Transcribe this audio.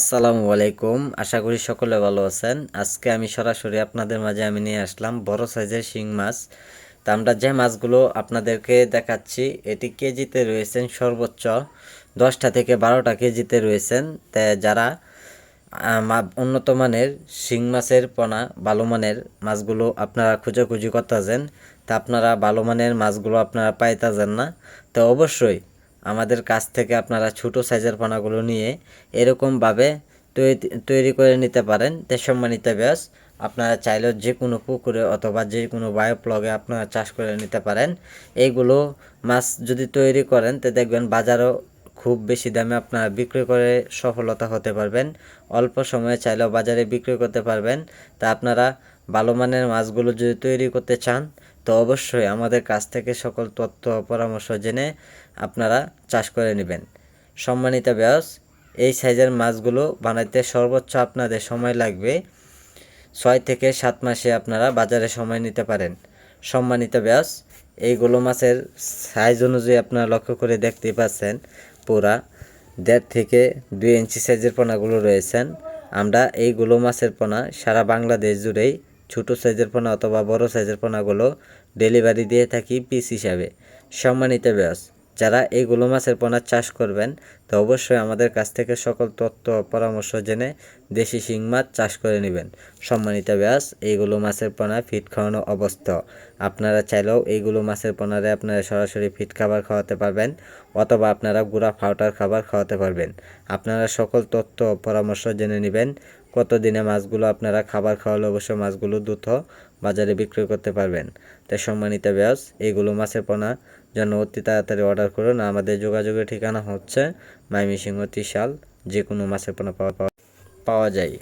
আসসালামু আলাইকুম। আশা করি সকলে ভালো আছেন। আজকে আমি সরাসরি আপনাদের মাঝে আমি নিয়ে আসলাম বড় সাইজের শিং মাছ। তা আমরা যে মাছগুলো আপনাদেরকে দেখাচ্ছি, এটি কেজিতে রয়েছেন সর্বোচ্চ দশটা থেকে বারোটা কেজিতে রয়েছেন। তা যারা উন্নত মানের শিং মাছের পোনা, ভালো মানের মাছগুলো আপনারা খুঁজোখুঁজি করতেছেন, তা আপনারা ভালো মানের মাছগুলো আপনারা পাইতেছেন না। তো অবশ্যই আমাদের কাছ থেকে আপনারা ছোট সাইজের পোনাগুলো নিয়ে এরকমভাবে তৈরি তৈরি করে নিতে পারেন। তে সম্মানিত ব্যাস আপনারা চাইলেও যে কোনো পুকুরে অথবা যে কোনো বায়োপ্লগে আপনারা চাষ করে নিতে পারেন। এইগুলো মাছ যদি তৈরি করেন, তো দেখবেন বাজারও খুব বেশি দামে আপনারা বিক্রি করে সফলতা হতে পারবেন। অল্প সময়ে চাইলেও বাজারে বিক্রি করতে পারবেন। তা আপনারা ভালো মানের মাছগুলো যদি তৈরি করতে চান তো অবশ্যই আমাদের কাছ থেকে সকল তথ্য পরামর্শ জেনে আপনারা চাষ করে নেবেন। সম্মানিত ব্যাস এই সাইজের মাছগুলো বানাইতে সর্বোচ্চ আপনাদের সময় লাগবে ছয় থেকে সাত মাসে আপনারা বাজারে সময় নিতে পারেন। সম্মানিত ব্যাস এইগুলো মাছের সাইজ অনুযায়ী আপনারা লক্ষ্য করে দেখতে পাচ্ছেন পুরা দেড় থেকে দুই ইঞ্চি সাইজের পোনাগুলো রয়েছেন। আমরা এইগুলো মাছের পোনা সারা বাংলাদেশ জুড়েই ছোটো সাইজের পোনা অথবা বড় সাইজের পোনাগুলো ডেলিভারি দিয়ে থাকি পিস হিসাবে। সম্মানিত ব্যাস যারা এইগুলো মাছের পোনা চাষ করবেন, তো অবশ্যই আমাদের কাছ থেকে সকল তথ্য পরামর্শ জেনে দেশি শিং মাছ চাষ করে নেবেন। সম্মানিত ব্যাস এইগুলো মাছের পোনা ফিট খাওয়ানো অবস্থা। আপনারা চাইলেও এইগুলো মাছের পোনারে আপনারা সরাসরি ফিট খাবার খাওয়াতে পারবেন, অথবা আপনারা গুঁড়া ফাউটার খাবার খাওয়াতে পারবেন। আপনারা সকল তথ্য পরামর্শ জেনে নেবেন কত দিনে মাছগুলো আপনারা খাবার খাওয়ালে অবশ্য মাছগুলো দ্রুত বাজারে বিক্রয় করতে পারবেন। তাই সম্মানিত ব্যাস এইগুলো মাছের পোনা জন্য অতি তাড়াতাড়ি অর্ডার করুন। আমাদের যোগাযোগের ঠিকানা হচ্ছে মাইমিসিংহ ত্রিশাল যে কোনো মাছের পোনা পাওয়া পাওয়া- পাওয়া যায়।